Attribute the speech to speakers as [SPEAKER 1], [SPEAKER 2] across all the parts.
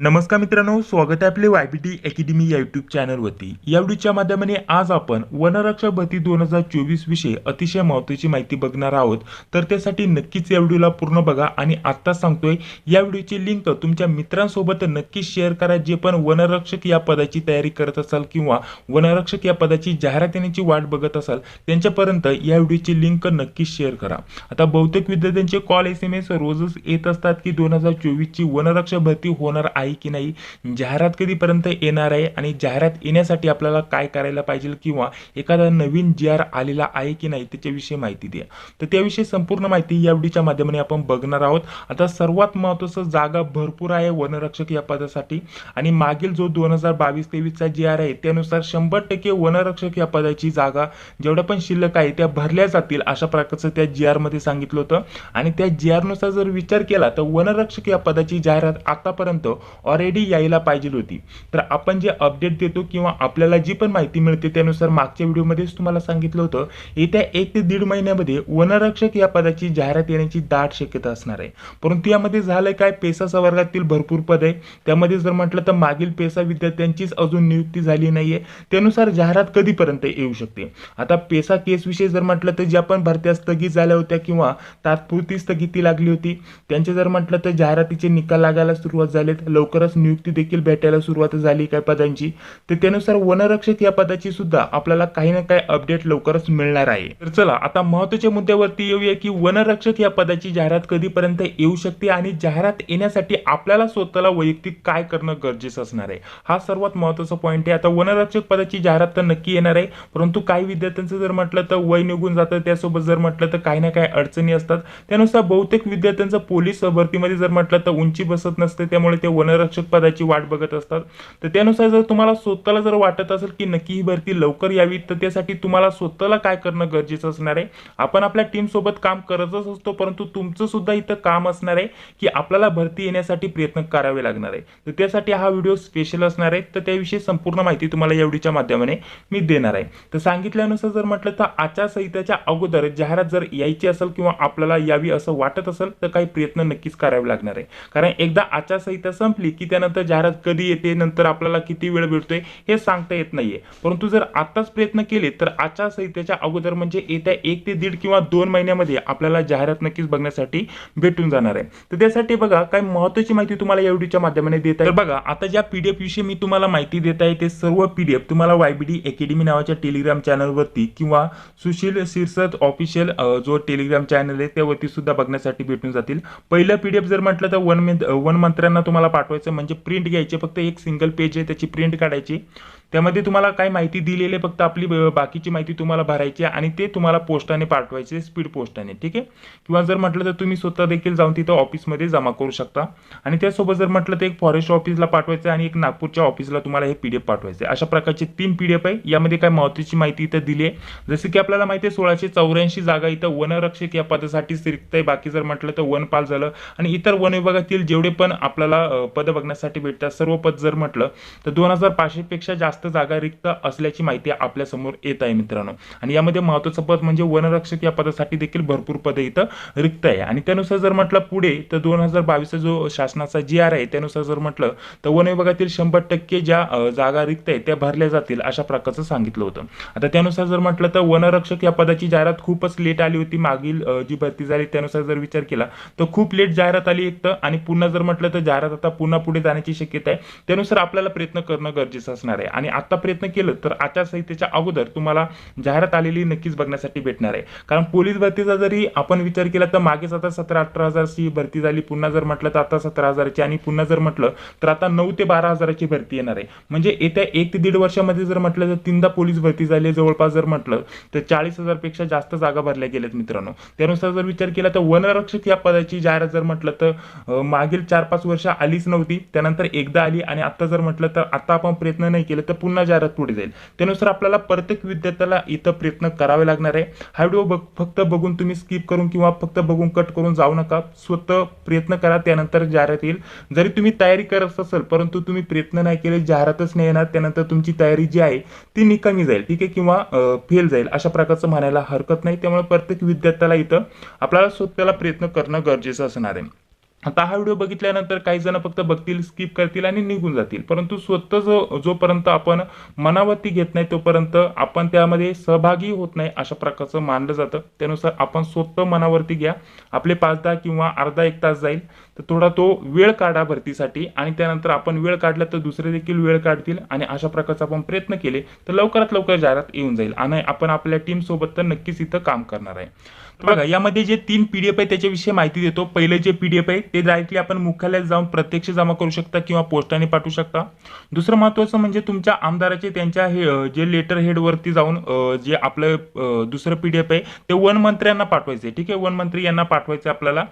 [SPEAKER 1] नमस्कार मित्रांनो स्वागत आहे आपले वाय बी टी अकॅडमी या युट्यूब चॅनलवरती या व्हिडिओच्या माध्यमाने आज आपण वनरक्षक भरती दोन हजार चोवीस विषयी अतिशय महत्त्वाची माहिती बघणार आहोत. तर त्यासाठी नक्कीच या व्हिडिओला पूर्ण बघा आणि आत्ताच सांगतोय या व्हिडिओची लिंक तुमच्या मित्रांसोबत नक्कीच शेअर करा. जे पण वनरक्षक या पदाची तयारी करत असाल किंवा वनरक्षक या पदाची जाहिरात येण्याची वाट बघत असाल त्यांच्यापर्यंत या व्हिडिओची लिंक नक्कीच शेअर करा. आता बहुतेक विद्यार्थ्यांचे कॉल एस एम एस रोजच येत असतात की दोन हजार चोवीसची वनरक्षक भरती होणार आहे की नाही जाहिरात कधीपर्यंत येणार आहे आणि जाहिरात येण्यासाठी आपल्याला काय करायला पाहिजे किंवा एखादा नवीन जी आर आलेला आहे की नाही त्याच्याविषयी माहिती द्या. तर त्याविषयी संपूर्ण माहिती या व्हिडिओच्या माध्यमाने आपण बघणार आहोत. आता सर्वात महत्त्वाचं जागा भरपूर आहे वनरक्षक या पदासाठी आणि मागील जो दोन हजार बावीस तेवीसचा जी आर आहे त्यानुसार शंभर टक्के वनरक्षक या पदाची जागा जेवढ्या पण शिल्लक आहे त्या भरल्या जातील अशा प्रकारचं त्या जी आरमध्ये सांगितलं होतं. आणि त्या जी आरनुसार जर विचार केला तर वनरक्षक या पदाची जाहिरात आतापर्यंत ऑलरेडी यायला पाहिजे होती. तर आपण जे अपडेट देतो किंवा आपल्याला जी पण माहिती मिळते त्यानुसार मागच्या व्हिडिओमध्येच तुम्हाला सांगितलं होतं येत्या एक ते दीड महिन्यामध्ये वनरक्षक या पदाची जाहिरात येण्याची दाट शक्यता असणार आहे. परंतु यामध्ये झालंय काय? पेसा वर्गातील भरपूर पद आहे. त्यामध्ये जर म्हटलं तर मागील पेसा विद्यार्थ्यांचीच अजून नियुक्ती झाली नाहीये. त्यानुसार जाहिरात कधीपर्यंत येऊ शकते? आता पेसा केस विषयी जर म्हटलं तर ज्या पण भरत्या स्थगित झाल्या होत्या किंवा तात्पुरती स्थगिती लागली होती त्यांचे जर म्हटलं तर जाहिरातीचे निकाल लागायला सुरुवात झालेत. लवकरच नियुक्ती देखील भेटायला सुरुवात झाली काही पदांची. तर त्यानुसार वनरक्षक या पदाची सुद्धा आपल्याला काही ना काही अपडेट लवकरच मिळणार आहे. तर चला आता महत्त्वाच्या मुद्द्यावरती येऊया की वनरक्षक या पदाची जाहिरात कधीपर्यंत येऊ शकते आणि जाहिरात येण्यासाठी आपल्याला स्वतःला वैयक्तिक काय करणं गरजेचं असणार आहे? हा सर्वात महत्त्वाचा पॉईंट आहे. आता वनरक्षक पदाची जाहिरात तर नक्की येणार आहे परंतु काही विद्यार्थ्यांचं जर म्हटलं तर वय निघून जातं त्यासोबत जर म्हटलं तर काही ना काही अडचणी असतात. त्यानुसार बहुतेक विद्यार्थ्यांचं पोलीस भरतीमध्ये जर म्हटलं तर उंची बसत नसते त्यामुळे ते वनरक्षक पदाची वाट बघत असतात. तर त्यानुसार जर तुम्हाला स्वतःला जर वाटत असेल की नक्की ही भरती लवकर यावी तर त्यासाठी तुम्हाला स्वतःला काय करणं गरजेचं असणार आहे? आपण आपल्या टीमसोबत काम करतच असतो परंतु तुमचं सुद्धा इथं काम असणार आहे की आपल्याला भरती येण्यासाठी प्रयत्न करावे लागणार आहे. तर त्यासाठी हा व्हिडिओ स्पेशल असणार आहे. तर त्याविषयी संपूर्ण माहिती तुम्हाला या व्हिडिओच्या माध्यमाने मी देणार आहे. तर सांगितल्यानुसार जर म्हटलं तर आचारसंहितेच्या अगोदर जाहिरात जर यायची असेल किंवा आपल्याला यावी असं वाटत असेल तर काही प्रयत्न नक्कीच करावे लागणार आहे. कारण एकदा आचारसंहिता संपली की त्यानंतर जाहिरात कधी येते नंतर आपल्याला किती वेळ भेटतोय हे सांगता येत नाहीये. परंतु जर आताच प्रयत्न केले तर आचारसंहितेच्या अगोदर म्हणजे येत्या एक ते दीड किंवा दोन महिन्यामध्ये आपल्याला जाहिरात नक्कीच बघण्यासाठी भेटून जाणार आहे. तर त्यासाठी बघा काही महत्वाची माहिती तुम्हाला या व्हिडिओच्या माध्यमाने देत आहे बघा आता ज्या पीडीएफ विषयी मी तुम्हाला माहिती देत आहे ते सर्व पीडीएफ तुम्हाला वायबीडी अकॅडमी नावाच्या टेलिग्राम चॅनलवरती किंवा सुशील सिरसत ऑफिशियल जो टेलिग्राम चॅनल आहे त्यावरती सुद्धा बघण्यासाठी भेटून जातील. पहिलं पीडीएफ जर म्हटलं तर वन मिन वन मंत्र्यांना तुम्हाला पाठवायचं म्हणजे प्रिंट घ्यायचे. फक्त एक सिंगल पेज आहे त्याची प्रिंट काढायची. त्यामध्ये तुम्हाला काय माहिती दिलेली आहे फक्त आपली बाकीची माहिती तुम्हाला भरायची आहे आणि ते तुम्हाला पोस्टाने पाठवायचे स्पीड पोस्टाने ठीक आहे? किंवा जर म्हटलं तर तुम्ही स्वतः देखील जाऊन तिथं ऑफिसमध्ये जमा करू शकता. आणि त्यासोबत जर म्हटलं तर एक फॉरेस्ट ऑफिसला पाठवायचं आहे आणि एक नागपूरच्या ऑफिसला तुम्हाला हे पीडीएफ पाठवायचं आहे. अशा प्रकारचे तीन पीडीएफ आहे. यामध्ये काय महत्त्वाची माहिती इथं दिली आहे. जसं की आपल्याला माहिती आहे सोळाशे चौऱ्याऐंशी जागा इथं वनरक्षक या पदासाठी रिक्त आहे. बाकी जर म्हटलं तर वनपाल झालं आणि इतर वन विभागातील जेवढे पण आपल्याला पद बघण्यासाठी भेटतात सर्व पद जर म्हटलं तर दोन हजार पाचशेपेक्षा जास्त जागा रिक्त असल्याची माहिती आपल्यासमोर येत आहे मित्रांनो. आणि यामध्ये महत्त्वाचं पद म्हणजे वनरक्षक या पदासाठी देखील भरपूर पदे इथं रिक्त आहे. आणि त्यानुसार जर म्हटलं पुढे तर दोन हजार बावीसचा जो शासनाचा जी आर आहे त्यानुसार जर म्हटलं तर वन विभागातील शंभर टक्के ज्या जागा रिक्त आहेत त्या भरल्या जातील अशा प्रकारचं सांगितलं होतं. आता त्यानुसार जर म्हटलं तर वनरक्षक या पदाची जाहिरात खूपच लेट आली होती मागील जी भरती झाली त्यानुसार जर विचार केला तर खूप लेट जाहिरात आली एक तर. आणि पुन्हा जर म्हटलं तर जाहिरात आता पुन्हा पुढे जाण्याची शक्यता आहे. त्यानुसार आपल्याला प्रयत्न करणं गरजेचं असणार आहे. आणि आत्ता प्रयत्न केलं तर आचारसंहितेच्या अगोदर तुम्हाला जाहिरात आलेली नक्कीच बघण्यासाठी भेटणार आहे. कारण पोलीस भरतीचा जरी आपण विचार केला तर मागेच आता सतरा अठरा हजारची भरती झाली पुन्हा जर म्हटलं तर आता सतरा हजाराची आणि पुन्हा जर म्हटलं तर आता नऊ ते बारा हजाराची भरती येणार आहे. म्हणजे येत्या एक ते दीड वर्षामध्ये जर म्हटलं तर तीनदा पोलीस भरती झाली जवळपास जर म्हटलं तर चाळीस हजारपेक्षा जास्त जागा भरल्या गेल्यात मित्रांनो. त्यानुसार जर विचार केला तर वनरक्षक या पदाची जाहिरात जर म्हटलं तर मागील चार पाच वर्ष आलीच नव्हती. त्यानंतर एकदा आली आणि आता जर म्हटलं तर आता आपण प्रयत्न नाही केले तर पुन्हा जाहिरात पुढे जाईल. त्यानुसार आपल्याला प्रत्येक विद्यार्थ्याला इथं प्रयत्न करावे लागणार आहे. हा व्हिडिओ बघ फक्त बघून तुम्ही स्किप करून किंवा फक्त बघून कट करून जाऊ नका. स्वतः प्रयत्न करा त्यानंतर जाहिरात येईल. जरी तुम्ही तयारी करत असाल परंतु तुम्ही प्रयत्न नाही केले जाहिरातच नाही येणार त्यानंतर तुमची तयारी जी आहे ती निकामी जाईल ठीक आहे? किंवा फेल जाईल अशा प्रकारचं म्हणायला हरकत नाही. त्यामुळे प्रत्येक विद्यार्थ्याला इथं आपल्याला स्वतःला प्रयत्न करणं गरजेचं असणार आहे. आता हा व्हिडिओ बघितल्यानंतर काही जण फक्त बघतील स्किप करतील आणि निघून जातील. परंतु स्वतः जो जोपर्यंत आपण मनावरती घेत नाही तोपर्यंत आपण त्यामध्ये सहभागी होत नाही अशा प्रकारचं मानलं जातं. त्यानुसार आपण स्वतः मनावरती घ्या. आपले पाच दहा किंवा अर्धा एक तास जाईल तर थोडा तो वेळ काढा भरतीसाठी आणि त्यानंतर आपण वेळ काढला तर दुसरे देखील वेळ काढतील आणि अशा प्रकारचा आपण प्रयत्न केले तर लवकरात लवकर जाहिरात येऊन जाईल. आणि आपण आपल्या टीम सोबत तर नक्कीच इथं काम करणार आहे. बघा यामध्ये जे तीन पीडीएफ आहे त्याच्याविषयी माहिती देतो. पहिले जे पीडीएफ आहे ते डायरेक्टली आपण मुख्यालयात जाऊन प्रत्यक्ष जमा करू शकता किंवा पोस्टाने पाठवू शकता. दुसरं महत्त्वाचं म्हणजे तुमच्या आमदाराचे त्यांच्या हे जे लेटर हेडवरती जाऊन जे आपलं अं, दुसरं पीडीएफ आहे ते वनमंत्र्यांना पाठवायचं आहे. ठीक आहे? वन मंत्री यांना पाठवायचं आहे आपल्याला.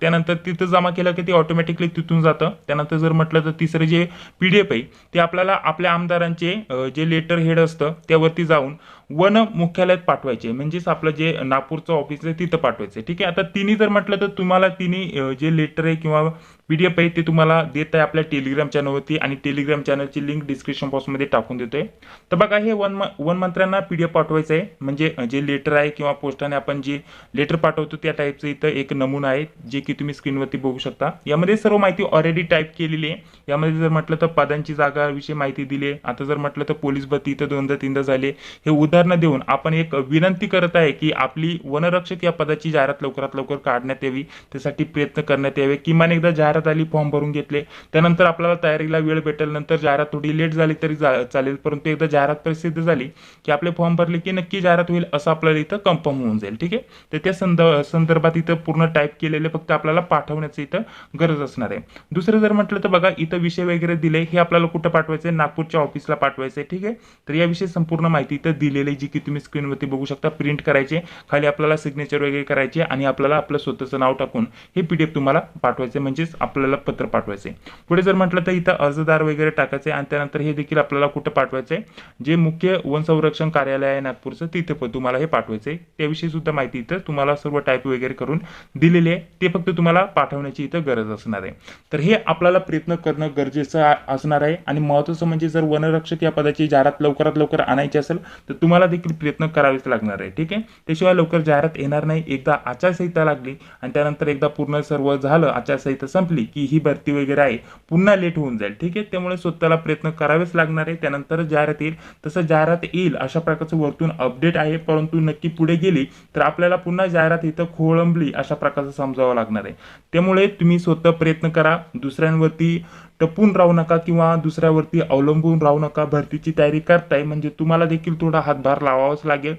[SPEAKER 1] त्यानंतर तिथं जमा केलं की ते ऑटोमॅटिकली तिथून जातं. त्यानंतर जर म्हटलं तर तिसरं जे पीडीएफ आहे ते आपल्याला आपल्या आमदारांचे जे लेटर हेड असतं त्यावरती जाऊन वन मुख्यालयात पाठवायचे म्हणजेच आपलं जे नागपूरचं ऑफिस आहे तिथं पाठवायचं. ठीक आहे? आता तिन्ही जर म्हटलं तर तुम्हाला तिन्ही जे लेटर आहे किंवा पी डी एफ आहे ते तुम्हाला देत आहे आपल्या टेलिग्राम चॅनलवरती आणि टेलिग्राम चॅनलची लिंक डिस्क्रिप्शन बॉक्समध्ये टाकून देतो आहे तर बघा हे वन म- वन मंत्र्यांना पी डी एफ पाठवायचं आहे. म्हणजे जे लेटर आहे किंवा पोस्टाने आपण जे लेटर पाठवतो त्या टाईपचं इथं एक नमुना आहे जे की तुम्ही स्क्रीनवरती बघू शकता. यामध्ये सर्व माहिती ऑलरेडी टाईप केलेली आहे. यामध्ये जर म्हटलं तर पदांची जागाविषयी माहिती दिली आहे. आता जर म्हटलं तर पोलीस भरती इथं दोनदा तीनदा झाले हे उदाहरणं देऊन आपण एक विनंती करत आहे की आपली वनरक्षक या पदाची जाहिरात लवकरात लवकर काढण्यात यावी. त्यासाठी प्रयत्न करण्यात यावे. किमान एकदा जाहिरात आली फॉर्म भरून घेतले. त्यानंतर आपल्याला तयारीला वेळ भेटेल नंतर जाहिरात थोडी लेट झाली तरी जा- चालेल. परंतु एकदा जाहिरात प्रसिद्ध झाली की आपले फॉर्म भरले की नक्की जाहिरात होईल असं आपल्याला इथं कन्फर्म होऊन जाईल ठीक आहे? तर त्या संद संदर्भात इथं पूर्ण टाईप केलेले फक्त आपल्याला पाठवण्याचं इथं गरज असणार आहे. दुसरं जर म्हटलं तर बघा इथं विषय वगैरे दिले हे आपल्याला कुठं पाठवायचं आहे? नागपूरच्या ऑफिसला पाठवायचं आहे ठीक आहे? तर याविषयी संपूर्ण माहिती इथं दिलेली जी की तुम्ही स्क्रीनवरती बघू शकता. प्रिंट करायचे खाली आपल्याला सिग्नेचर वगैरे करायचे आणि आपल्याला आपलं स्वतःचं नाव टाकून हे पीडीएफ तुम्हाला पाठवायचे म्हणजेच आपल्याला पत्र पाठवायचे पुढे जर म्हटलं तर इथं अर्जदार वगैरे टाकायचे आणि त्यानंतर हे देखील आपल्याला कुठं पाठवायचे जे मुख्य वन संरक्षण कार्यालय आहे नागपूरचं तिथे पण तुम्हाला हे पाठवायचे त्याविषयी सुद्धा माहिती इथं तुम्हाला सर्व टाईप वगैरे करून दिलेली आहे. ते फक्त तुम्हाला पाठवण्याची इथं गरज असणार आहे. तर हे आपल्याला प्रयत्न करणं गरजेचं असणार आहे. आणि महत्त्वाचं म्हणजे जर वनरक्षक या पदाची जाहिरात लवकरात लवकर आणायची असेल तर तुम्हाला देखील प्रयत्न करावेच लागणार आहे. ठीक आहे? त्याशिवाय लवकर जाहिरात येणार नाही. एकदा आचारसंहिता लागली आणि त्यानंतर एकदा पूर्ण सर्व झालं आचारसंहिता संपली की ही भरती वगैरे आहे पुन्हा लेट होऊन जाईल. ठीक आहे? त्यामुळे स्वतःला प्रयत्न करावेच लागणार आहे. त्यानंतर जाहिरात येईल. तसं जाहिरात येईल अशा प्रकारचं वरतून अपडेट आहे परंतु नक्की पुढे गेली तर आपल्याला पुन्हा जाहिरात इथं खोळंबली अशा प्रकारचं समजावं लागणार आहे. त्यामुळे तुम्ही स्वतः प्रयत्न करा दुसऱ्यांवरती टपून राहू नका किंवा दुसऱ्यावरती अवलंबून राहू नका. भरतीची तयारी करताय म्हणजे तुम्हाला देखील थोडा हातभार लावावाच लागेल.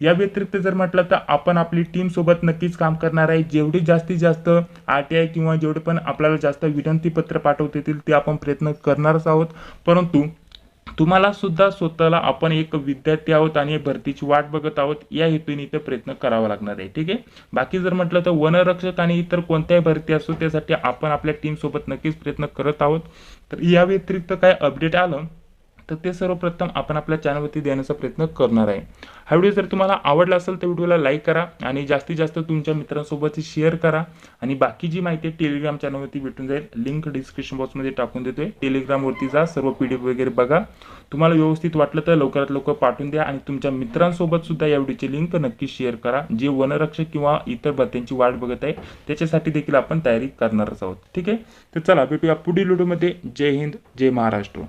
[SPEAKER 1] या व्यतिरिक्त जर म्हटलं तर आपण आपली टीमसोबत नक्कीच काम करणार आहे. जेवढी जास्तीत जास्त आर टी आय किंवा जेवढे पण आपल्याला जास्त विनंती पत्र पाठवता येतील ते आपण प्रयत्न करणारच आहोत. परंतु तुम्हाला सुद्धा स्वतःला आपण एक विद्यार्थी आहोत आणि भरतीची वाट बघत आहोत. या हेतूने इथं प्रयत्न करावा लागणार आहे. ठीक आहे? बाकी जर म्हटलं तर वनरक्षक आणि इतर कोणत्याही भरती असो त्यासाठी आपण आपल्या टीमसोबत नक्कीच प्रयत्न करत आहोत. तर या व्यतिरिक्त काय अपडेट आलं? तर ते सर्वप्रथम आपण आपल्या चॅनलवरती देण्याचा प्रयत्न करणार आहे. हा व्हिडिओ जर तुम्हाला आवडला असेल तर व्हिडिओला लाईक करा आणि जास्तीत जास्त तुमच्या मित्रांसोबत शेअर करा. आणि बाकी जी माहिती आहे टेलिग्राम चॅनलवरती भेटून जाईल. लिंक डिस्क्रिप्शन बॉक्समध्ये टाकून देतोय. टेलिग्रामवरती जा सर्व पी डी एफ वगैरे बघा. तुम्हाला व्यवस्थित वाटलं तर लवकरात लवकर पाठवून द्या आणि तुमच्या मित्रांसोबत सुद्धा या व्हिडिओची लिंक नक्की शेअर करा. जे वनरक्षक किंवा इतर भत्त्यांची वाट बघत आहे त्याच्यासाठी देखील आपण तयारी करणारच आहोत. ठीक आहे? तर चला भेटूया पुढील व्हिडिओमध्ये जय हिंद जय महाराष्ट्र.